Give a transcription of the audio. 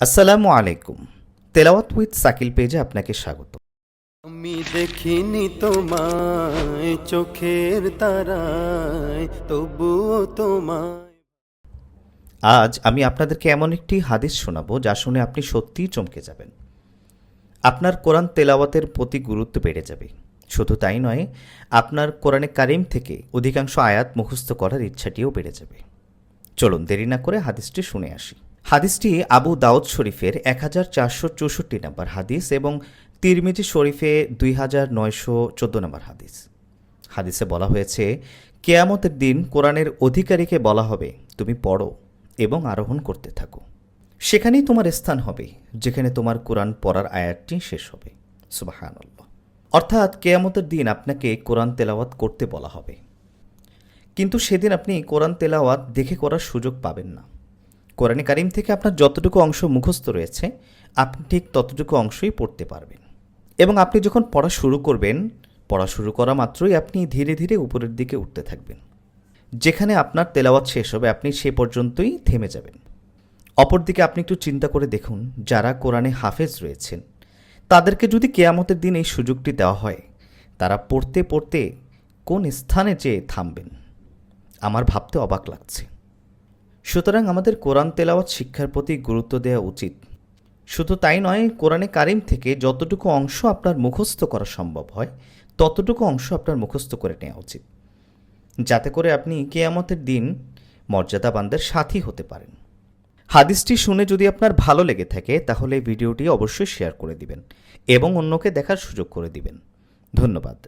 আসসালামু আলাইকুম। তেলাওয়াত উইথ সাকিল পেজে আপনাকে স্বাগত। আমি দেখিনি তোমায় চোখের তারায় তবুও তোমায় আজ আমি আপনাদেরকে এমন একটি হাদিস শোনাবো যা শুনে আপনি সত্যিই চমকে যাবেন। আপনার কোরআন তেলাওয়াতের প্রতি গুরুত্ব বেড়ে যাবে। শুধু তাই নয় আপনার কোরআনে কারিম থেকে অধিকাংশ আয়াত মুখস্থ করার ইচ্ছাটিও বেড়ে যাবে। চলুন দেরি না করে হাদিসটি শুনে আসি। হাদিসটি আবু দাউদ শরীফের এক হাজার চারশো চৌষট্টি নম্বর হাদিস এবং তিরমিজি শরীফে দুই হাজার নয়শো চোদ্দ নম্বর হাদিস। হাদিসে বলা হয়েছে, কেয়ামতের দিন কোরআনের অধিকারীকে বলা হবে, তুমি পড়ো এবং আরোহণ করতে থাকো। সেখানেই তোমার স্থান হবে, যেখানে তোমার কোরআন পড়ার আয়াতটি শেষ হবে। সুবাহানল্লাহ। অর্থাৎ কেয়ামতের দিন আপনাকে কোরআন তেলাওয়াত করতে বলা হবে। কিন্তু সেদিন আপনি কোরআন তেলাওয়াত দেখে করার সুযোগ পাবেন না। কোরআনে কারিম থেকে আপনার যতটুকু অংশ মুখস্থ রয়েছে, আপনি ঠিক ততটুকু অংশই পড়তে পারবেন। এবং আপনি যখন পড়া শুরু করবেন, পড়া শুরু করা মাত্রই আপনি ধীরে ধীরে উপরের দিকে উঠতে থাকবেন। যেখানে আপনার তেলাওয়াত শেষ হবে, আপনি সে পর্যন্তই থেমে যাবেন। অপরদিকে আপনি একটু চিন্তা করে দেখুন, যারা কোরআনে হাফেজ রয়েছেন, তাদেরকে যদি কেয়ামতের দিন এই সুযোগটি দেওয়া হয়, তারা পড়তে পড়তে কোন স্থানে যেয়ে থামবেন? আমার ভাবতে অবাক লাগছে। সুতরাং আমাদের কোরআন তেলাওয়াত শিক্ষার প্রতি গুরুত্ব দেওয়া উচিত। শুধু তাই নয়, কোরআনে কারিম থেকে যতটুকু অংশ আপনার মুখস্থ করা সম্ভব হয়, ততটুকু অংশ আপনার মুখস্থ করে নেওয়া উচিত। যাতে করে আপনি কেয়ামতের দিন মর্যাদাবানদের সাথী হতে পারেন। হাদিসটি শুনে যদি আপনার ভালো লেগে থাকে, তাহলে ভিডিওটি অবশ্যই শেয়ার করে দিবেন এবং অন্যকে দেখার সুযোগ করে দিবেন। ধন্যবাদ।